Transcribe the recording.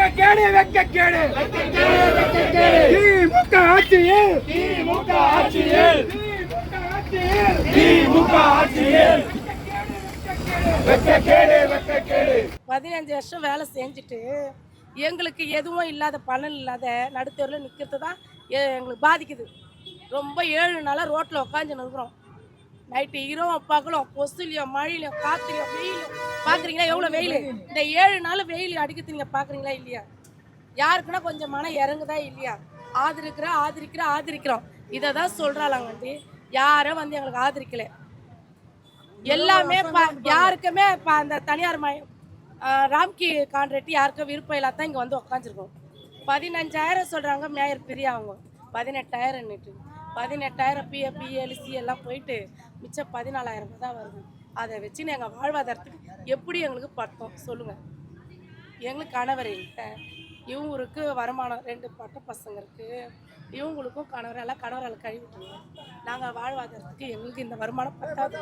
வெக்க கேடு வெக்க கேடு. திமுக ஆட்சியில். திமுக ஆட்சியில். திமுக ஆட்சியில். வெக்க கேடு வெக்க கேடு. பதினஞ்சு வருஷம் வேலை செஞ்சுட்டு எங்களுக்கு எதுவும் இல்லாத பலன் இல்லாத நடுத்தெருவில் நிற்கிறது தான் எங்களுக்கு பாதிக்குது. ரொம்ப ஏழு நாளாக ரோட்டில் உட்காந்து நிற்கிறோம் நைட்டு இரவும் பகலும் கொசுலையும் மழையிலையும் காத்துலையும் வெயிலும் பார்க்குறீங்களா எவ்வளோ வெயில்? இந்த ஏழு நாள் வெயில் அடிக்கிறது நீங்கள் பார்க்குறீங்களா இல்லையா? யாருக்குன்னா கொஞ்சம் மனம் இறங்குதா இல்லையா? ஆதரிக்கிற ஆதரிக்கிற ஆதரிக்கிறோம். இதை தான் சொல்கிறாளாங்க வந்து யாரும் வந்து எங்களுக்கு ஆதரிக்கலை. எல்லாமே யாருக்குமே இப்போ அந்த தனியார் மய ஆஹ் ராம்கி கான்ட்ராக்ட் யாருக்கும் விருப்பம் இல்லாதான் இங்கே வந்து உக்காந்துருக்கோம். பதினஞ்சாயிரம் சொல்கிறாங்க மேயர் பிரியா அவங்க பதினெட்டாயிரம்னுட்டு பதினெட்டாயிரம் பிஎஃப் பிஎல்சி எல்லாம் போயிட்டு மிச்சம் பதினாலாயிரம் ரூபாய் தான் வருது. அதை வச்சு எங்கள் வாழ்வாதாரத்துக்கு எப்படி எங்களுக்கு பட்டோம்? சொல்லுங்கள் எங்களுக்கு கணவர் இல்லை. இவங்களுக்கு வருமானம் ரெண்டு பட்ட பசங்க இருக்குது இவங்களுக்கும் கணவர் எல்லாம் கணவரால் கழுவிட்டுருங்க நாங்கள் வாழ்வாதாரத்துக்கு எங்களுக்கு இந்த வருமானம் பத்தாது.